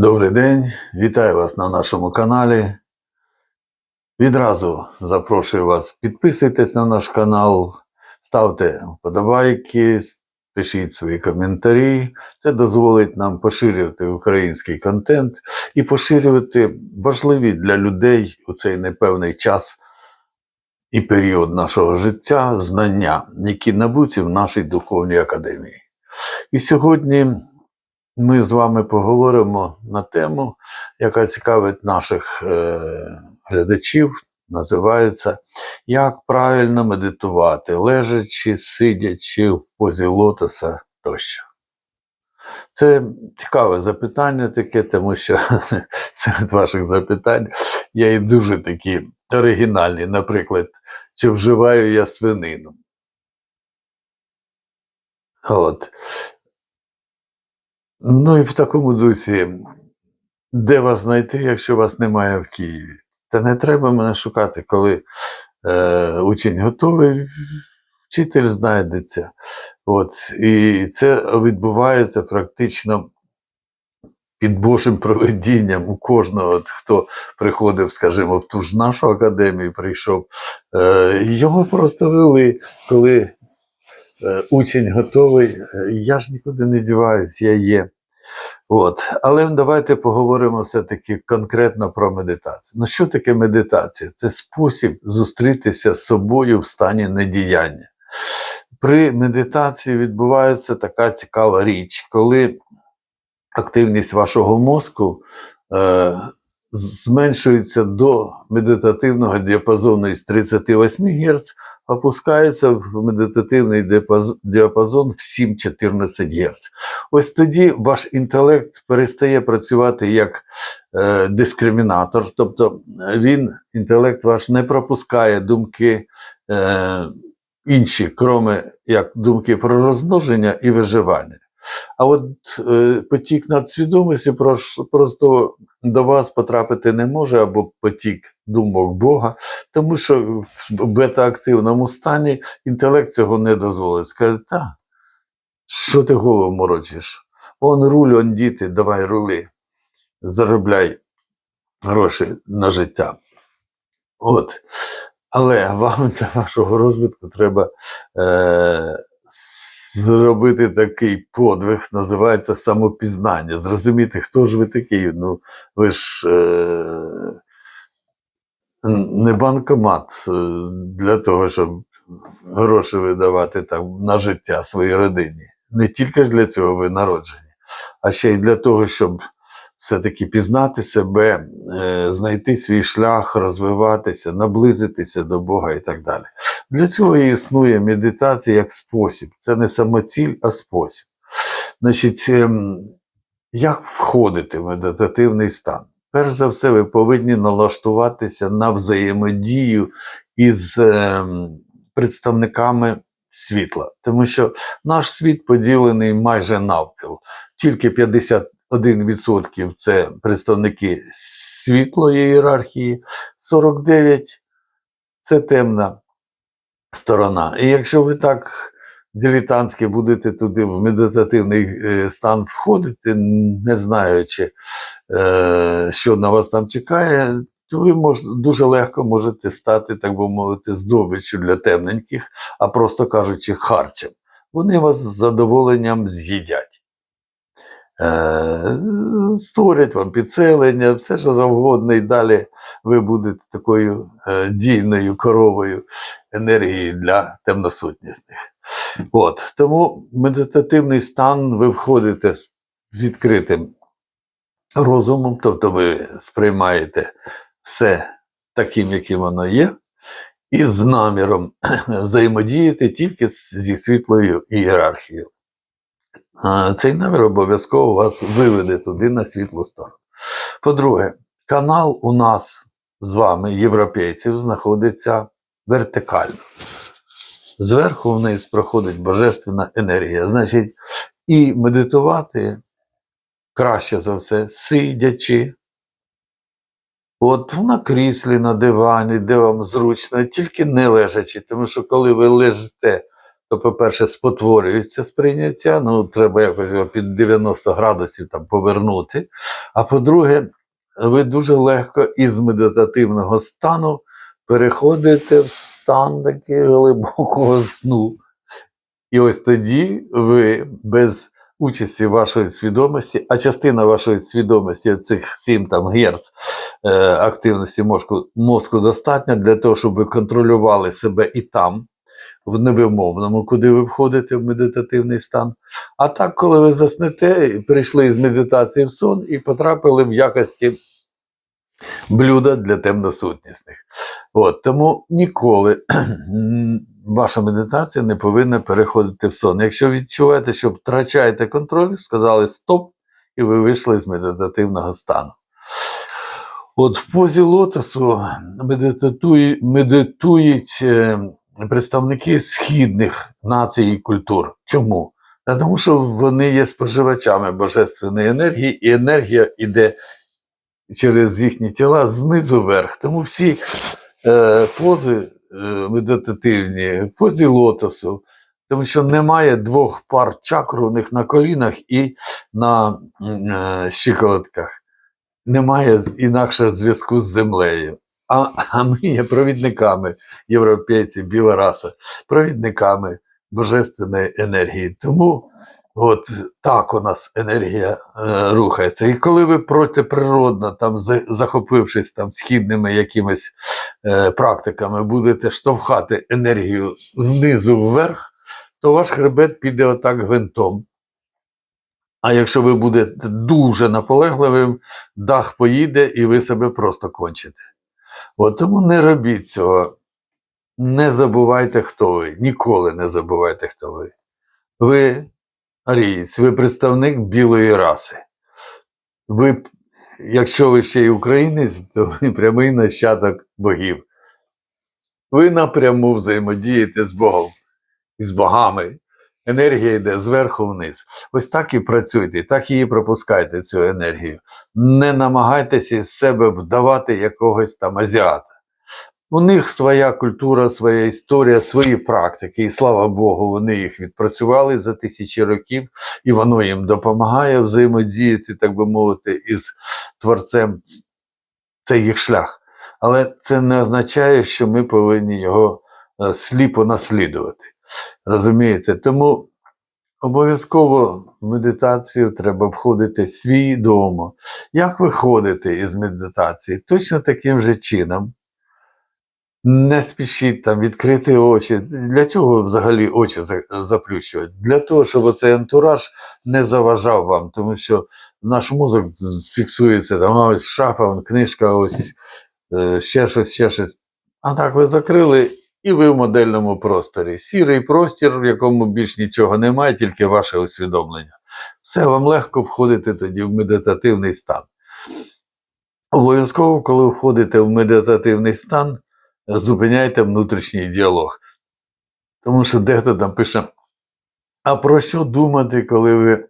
Добрий день, вітаю вас на нашому каналі. Відразу запрошую вас, підписуйтесь на наш канал, ставте вподобайки, пишіть свої коментарі. Це дозволить нам поширювати український контент і поширювати важливі для людей у цей непевний час і період нашого життя знання, які набуті в нашій духовній академії. І сьогодні ми з вами поговоримо на тему, яка цікавить наших е, глядачів. Називається Як правильно медитувати, лежачи, сидячи в позі лотоса тощо. Це цікаве запитання таке, тому що серед ваших запитань є і дуже такі оригінальні. Наприклад, чи вживаю я свинину? От. Ну і в такому дусі, де вас знайти, якщо вас немає в Києві? Та не треба мене шукати, коли е, учень готовий, вчитель знайдеться. От. І це відбувається практично під Божим проведінням у кожного, хто приходив, скажімо, в ту ж нашу академію, прийшов. Е, його просто вели, коли е, учень готовий. Е, Я ж нікуди не діваюсь, я є. От. Але давайте поговоримо все-таки конкретно про медитацію. Ну, що таке медитація? Це спосіб зустрітися з собою в стані недіяння. При медитації відбувається така цікава річ, коли активність вашого мозку е, зменшується до медитативного діапазону із 38 Гц, опускається в медитативний діапазон в 7-14 Гц. Ось тоді ваш інтелект перестає працювати як е, дискримінатор, тобто е, він, інтелект ваш, не пропускає думки е, інші, кроме як думки про розмноження і виживання. А от е, потік надсвідомості просто до вас потрапити не може, або потік думок Бога, тому що в бета-активному стані інтелект цього не дозволить. Скаже, та, що ти голову морочиш? Он руль, он діти, давай рули, заробляй гроші на життя. От. Але вам для вашого розвитку треба е, зробити такий подвиг, називається самопізнання. Зрозуміти, хто ж ви такий. Ну, ви ж е, не банкомат е, для того, щоб гроші видавати там на життя своїй родині. Не тільки ж для цього ви народжені, а ще й для того, щоб все-таки пізнати себе, е, знайти свій шлях, розвиватися, наблизитися до Бога і так далі. Для цього і існує медитація як спосіб. Це не самоціль, а спосіб. Значить, ем, як входити в медитативний стан? Перш за все, ви повинні налаштуватися на взаємодію із ем, представниками світла, тому що наш світ поділений майже навпіл. Тільки 51% це представники світлої ієрархії, 49% це темна сторона. І якщо ви так дилетантськи будете туди в медитативний е, стан входити, не знаючи, е, що на вас там чекає, то ви дуже легко можете стати, так би мовити, здобиччю для темненьких, а просто кажучи, харчем. Вони вас з задоволенням з'їдять. Е, створять вам підселення, все що завгодно, і далі ви будете такою е, дійною коровою енергії для темносутнісних. От, тому медитативний стан ви входите з відкритим розумом, тобто ви сприймаєте все таким, яким воно є, і з наміром взаємодіяти тільки зі світлою ієрархією. Цей намір обов'язково вас виведе туди на світлу сторону. По-друге, канал у нас з вами, європейців, знаходиться вертикально. Зверху вниз проходить божественна енергія. Значить, і медитувати краще за все, сидячи. От на кріслі, на дивані, де вам зручно, тільки не лежачи, тому що коли ви лежите то, по-перше, спотворюється сприйняття, ну, треба якось його під 90 градусів там повернути. А по-друге, ви дуже легко із медитативного стану переходите в стан такий глибокого сну. І ось тоді ви без участі вашої свідомості, а частина вашої свідомості, цих 7 там герц е, активності мозку, мозку достатньо для того, щоб ви контролювали себе і там, в невимовному, куди ви входите в медитативний стан. А так, коли ви заснете, прийшли з медитації в сон і потрапили в якості блюда для темносутнісних. От, тому ніколи ваша медитація не повинна переходити в сон. Якщо відчуваєте, що втрачаєте контроль, сказали стоп, і ви вийшли з медитативного стану. От в позі лотосу медитують е, представники східних націй і культур. Чому? Та Тому що вони є споживачами божественної енергії, і енергія йде через їхні тіла знизу вверх. Тому всі е, пози е, медитативні, позі лотосу, тому що немає двох пар чакр у них на колінах і на е, щиколотках. Немає інакше зв'язку з землею. А, а ми є провідниками, європейці, біла раса, провідниками божественної енергії. Тому от так у нас енергія е, рухається. І коли ви протиприродно, там, захопившись там східними якимись е, практиками, будете штовхати енергію знизу вверх, то ваш хребет піде отак гвинтом. А якщо ви будете дуже наполегливим, дах поїде і ви себе просто кончите. От тому не робіть цього. Не забувайте, хто ви. Ніколи не забувайте, хто ви. Ви арієць, ви представник білої раси. Ви, якщо ви ще й українець, то ви прямий нащадок богів. Ви напряму взаємодієте з Богом і з богами. Енергія йде зверху вниз. Ось так і працюйте, так і пропускайте цю енергію. Не намагайтеся із себе вдавати якогось там азіата. У них своя культура, своя історія, свої практики, і слава Богу, вони їх відпрацювали за тисячі років, і воно їм допомагає взаємодіяти, так би мовити, із творцем. Це їх шлях. Але це не означає, що ми повинні його е, сліпо наслідувати. Розумієте? Тому обов'язково в медитацію треба входити свідомо. Як виходити із медитації? Точно таким же чином. Не спішіть там відкрити очі. Для чого взагалі очі заплющувати? Для того, щоб оцей антураж не заважав вам, тому що наш мозок фіксується, там ось шафа, книжка, ось е, ще щось, ще щось. А так ви закрили, і ви в модельному просторі. Сірий простір, в якому більш нічого немає, тільки ваше усвідомлення. Все вам легко входити тоді в медитативний стан. Обов'язково, коли входите в медитативний стан, зупиняйте внутрішній діалог. Тому що дехто там пише: а про що думати, коли ви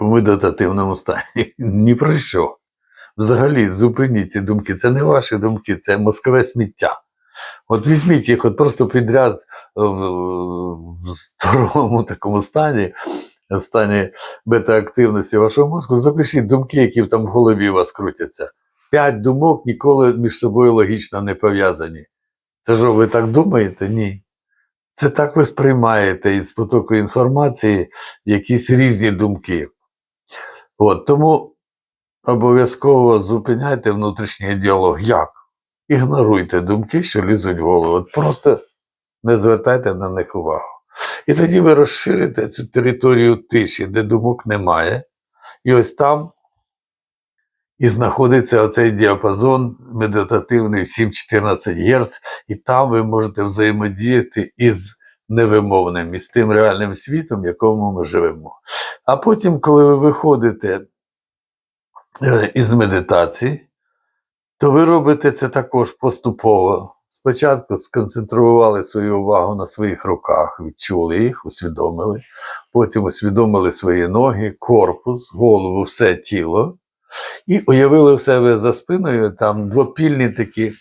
в медитативному стані? Ні про що. Взагалі, зупиніть ці думки. Це не ваші думки, це мозкове сміття. От візьміть їх от просто підряд в, в здоровому такому стані, в стані бета-активності вашого мозку, запишіть думки, які там в голові у вас крутяться. П'ять думок ніколи між собою логічно не пов'язані. Це що, ви так думаєте? Ні. Це так ви сприймаєте із потоку інформації якісь різні думки. От, тому обов'язково зупиняйте внутрішній діалог. Як? Ігноруйте думки, що лізуть в голову. От просто не звертайте на них увагу. І тоді ви розширите цю територію тиші, де думок немає. І ось там і знаходиться оцей діапазон медитативний в 7-14 Гц, і там ви можете взаємодіяти із невимовним, із тим реальним світом, в якому ми живемо. А потім, коли ви виходите е, із медитації, то ви робите це також поступово. Спочатку сконцентрували свою увагу на своїх руках, відчули їх, усвідомили. Потім усвідомили свої ноги, корпус, голову, все тіло. І уявили в себе за спиною там двопільні такі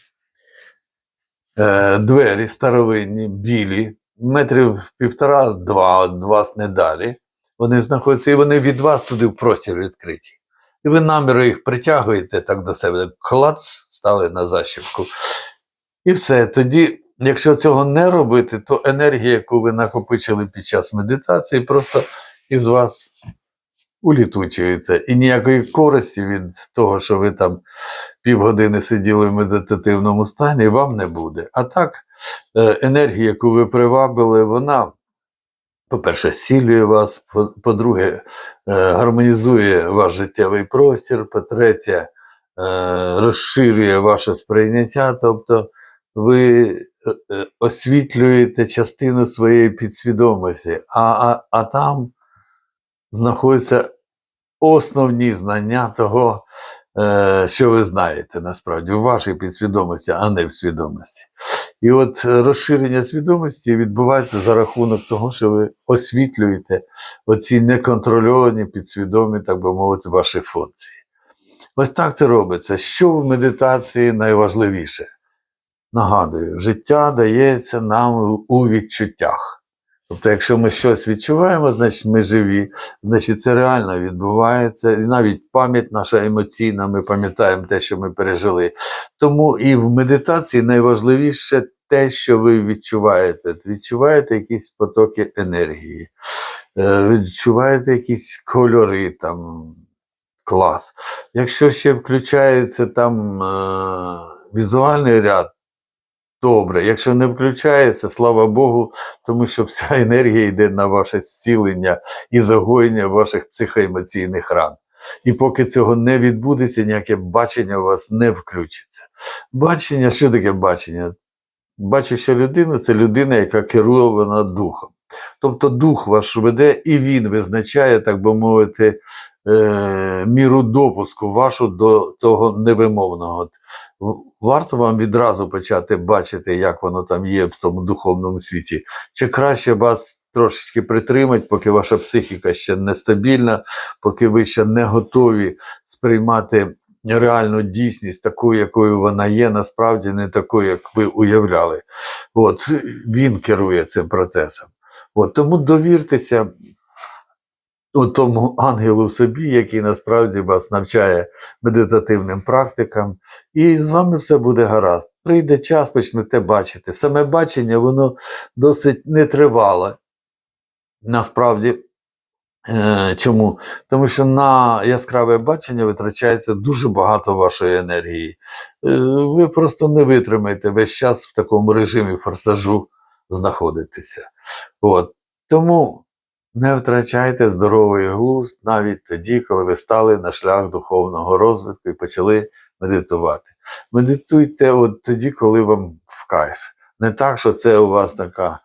е, двері старовинні, білі, метрів півтора-два від вас не далі. Вони знаходяться, і вони від вас туди в простір відкриті. І ви наміри їх притягуєте так до себе, клац, стали на защіпку. І все. Тоді, якщо цього не робити, то енергія, яку ви накопичили під час медитації, просто із вас улітучується. І ніякої користі від того, що ви там півгодини сиділи в медитативному стані, вам не буде. А так, е, енергія, яку ви привабили, вона, по-перше, сілює вас, по- по-друге, е, гармонізує ваш життєвий простір, по-третє, е, розширює ваше сприйняття, тобто ви е, освітлюєте частину своєї підсвідомості, а, а, а там знаходяться основні знання того, що ви знаєте насправді в вашій підсвідомості, а не в свідомості. І от е, розширення свідомості відбувається за рахунок того, що ви освітлюєте оці неконтрольовані, підсвідомі, так би мовити, ваші функції. Ось так це робиться. Що в медитації найважливіше? Нагадую, життя дається нам у відчуттях. Тобто, якщо ми щось відчуваємо, значить ми живі, значить це реально відбувається. І навіть пам'ять наша емоційна, ми пам'ятаємо те, що ми пережили. Тому і в медитації найважливіше те, що ви відчуваєте. Відчуваєте якісь потоки енергії, е, відчуваєте якісь кольори там. Клас. Якщо ще включається там е, візуальний ряд, добре. Якщо не включається, слава Богу, тому що вся енергія йде на ваше зцілення і загоєння ваших психоемоційних ран. І поки цього не відбудеться, ніяке бачення у вас не включиться. Бачення, що таке бачення? Бачуща людина це людина, яка керована духом. Тобто дух ваш веде, і він визначає, так би мовити, е, міру допуску вашу до того невимовного. Варто вам відразу почати бачити, як воно там є в тому духовному світі. Чи краще вас трошечки притримати, поки ваша психіка ще нестабільна, поки ви ще не готові сприймати реальну дійсність такою, якою вона є, насправді не такою, як ви уявляли. От він керує цим процесом. От, тому довіртеся тому ангелу собі, який насправді вас навчає медитативним практикам, і з вами все буде гаразд. Прийде час, почнете бачити. Саме бачення, воно досить нетривале. Насправді. Е, Чому? Тому що на яскраве бачення витрачається дуже багато вашої енергії. Е, Ви просто не витримаєте весь час в такому режимі форсажу знаходитися. От. Тому не втрачайте здоровий глузд навіть тоді, коли ви стали на шлях духовного розвитку і почали медитувати. Медитуйте от тоді, коли вам в кайф. Не так, що це у вас така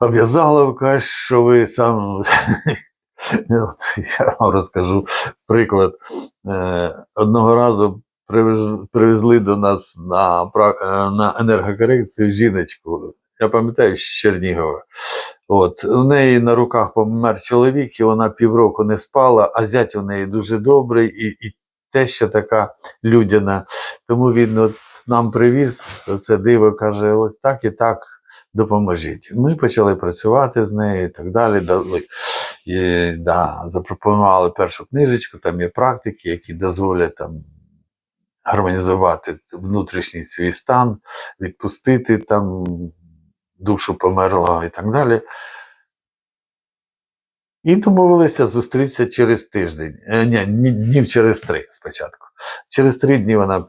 обв'язаловка, що ви сам. От я вам розкажу приклад. Е, Одного разу привезли до нас на, е, на енергокорекцію жіночку. Я пам'ятаю, з Чернігова. От, у неї на руках помер чоловік, і вона півроку не спала, а зять у неї дуже добрий, і, і теща така людяна. Тому він от нам привіз це диво, каже: ось так і так допоможіть. Ми почали працювати з нею і так далі. Дали, і, да, запропонували першу книжечку, там є практики, які дозволять там. Гармонізувати внутрішній свій стан, відпустити там душу померлого і так далі. І домовилися зустрітися через тиждень. Е, ні, ні, днів через три спочатку. Через три дні вона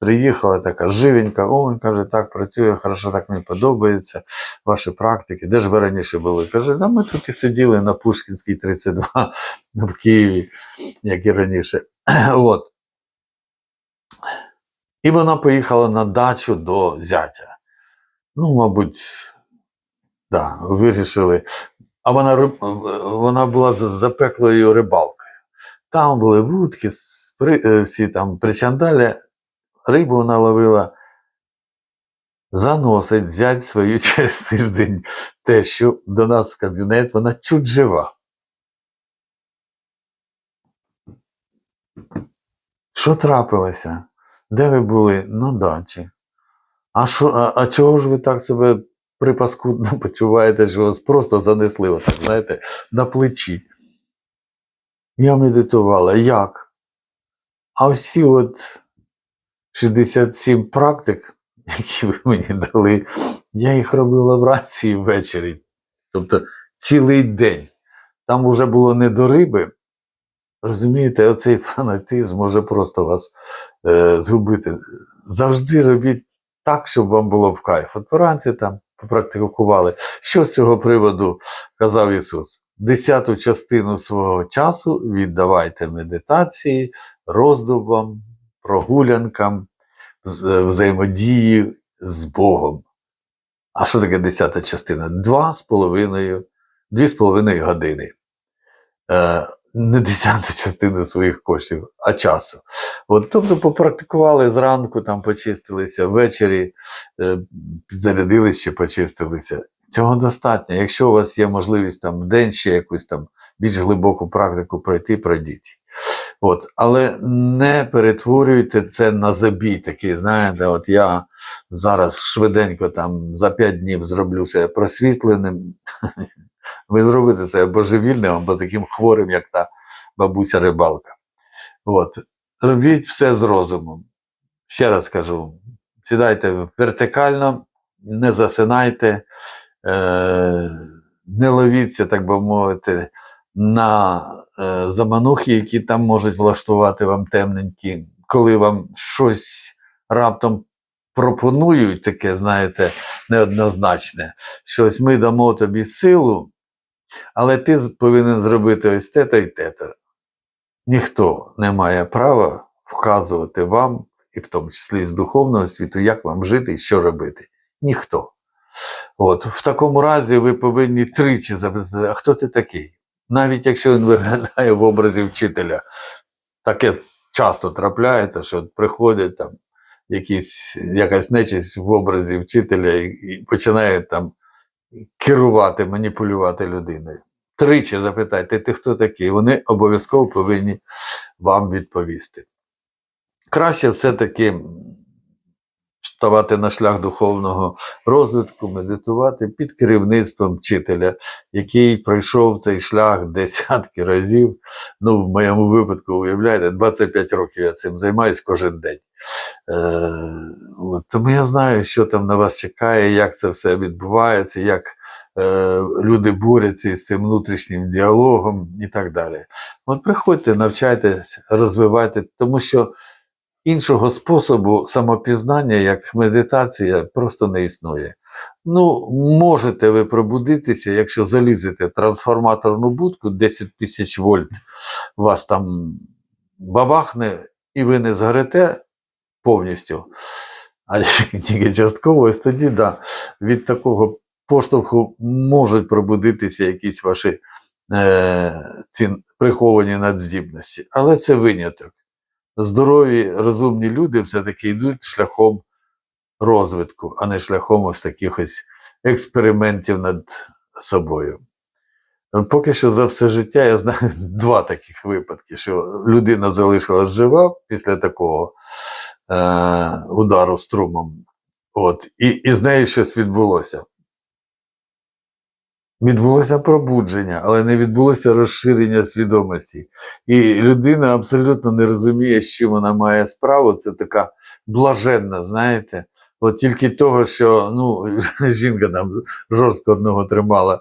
приїхала, така живенька, о, каже, так працює, хорошо, так мені подобається. Ваші практики. Де ж ви раніше були? Каже, да ми тут і сиділи на Пушкінській 32 в Києві, як і раніше. От. І вона поїхала на дачу до зятя. Ну, мабуть, да, вирішили. А вона, вона була за- запеклою рибалкою. Там були вудки, е, всі там причандалі, рибу вона ловила. Заносить взять свою через тиждень те, що до нас в кабінет, вона чуть жива. Що трапилося? Де ви були? На дачі. А, що, а, а чого ж ви так себе припаскудно почуваєте, що вас просто занесли, отак, знаєте, на плечі. Я медитувала. Як? А всі от 67 практик, які ви мені дали, я їх робила вранці і ввечері. Тобто цілий день. Там вже було не до риби. Розумієте, оцей фанатизм може просто вас е, згубити. Завжди робіть так, щоб вам було в кайф. От вранці там попрактикували. Що з цього приводу казав Ісус? Десяту частину свого часу віддавайте медитації, роздумам, прогулянкам, взаємодії з Богом. А що таке десята частина? Два з половиною, дві з половиною години. Е, не десяту частину своїх коштів, а часу. От, тобто попрактикували зранку, там почистилися, ввечері е, підзарядились чи почистилися. Цього достатньо. Якщо у вас є можливість там в день ще якусь там більш глибоку практику пройти, пройдіть. От, але не перетворюйте це на забій такий, знаєте, от я зараз швиденько там за 5 днів зроблю себе просвітленим. Ви зробите себе божевільним або таким хворим, як та бабуся рибалка. От. Робіть все з розумом. Ще раз кажу: сідайте вертикально, не засинайте, е, не ловіться, так би мовити, на е, заманухи, які там можуть влаштувати вам темненькі, коли вам щось раптом пропонують, таке, знаєте, неоднозначне, що ми дамо тобі силу, але ти повинен зробити ось те-то і те-то. Ніхто не має права вказувати вам, і в тому числі з духовного світу, як вам жити і що робити. Ніхто. От, в такому разі ви повинні тричі запитати, а хто ти такий? Навіть якщо він виглядає в образі вчителя. Таке часто трапляється, що от приходять там якісь, якась нечисть в образі вчителя і, і починає там керувати, маніпулювати людиною. Тричі запитайте, ти хто такий? Вони обов'язково повинні вам відповісти. Краще все-таки ставати на шлях духовного розвитку, медитувати під керівництвом вчителя, який пройшов цей шлях десятки разів. Ну, в моєму випадку, уявляєте, 25 років я цим займаюся кожен день. Е, тому я знаю, що там на вас чекає, як це все відбувається, як е, люди борються із цим внутрішнім діалогом і так далі. От приходьте, навчайтесь, розвивайте, тому що іншого способу самопізнання, як медитація, просто не існує. Ну, можете ви пробудитися, якщо залізете в трансформаторну будку 10 тисяч вольт, вас там бабахне, і ви не згорите повністю, а тільки частково, ось тоді, да, від такого поштовху можуть пробудитися якісь ваші е, ці приховані надздібності. Але це виняток. Здорові, розумні люди все-таки йдуть шляхом розвитку, а не шляхом ось таких ось експериментів над собою. Поки що за все життя я знаю два таких випадки, що людина залишилась жива після такого е, удару струмом, от, і, і з нею щось відбулося. Відбулося пробудження, але не відбулося розширення свідомості. І людина абсолютно не розуміє, з чим вона має справу. Це така блаженна, знаєте. От тільки того, що ну, жінка там жорстко одного тримала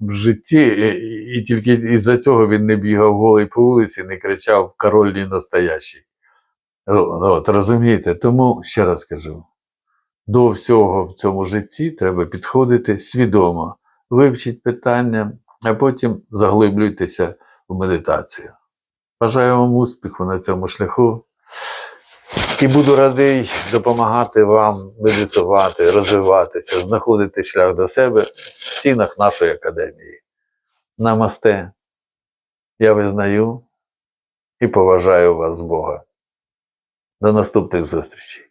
в житті, і, і тільки із-за цього він не бігав голий по вулиці, не кричав король не настоящий. От, розумієте? Тому ще раз кажу: до всього в цьому житті треба підходити свідомо, вивчіть питання, а потім заглиблюйтеся в медитацію. Бажаю вам успіху на цьому шляху. І буду радий допомагати вам медитувати, розвиватися, знаходити шлях до себе в стінах нашої академії. Намасте. Я визнаю і поважаю вас Бога. До наступних зустрічей.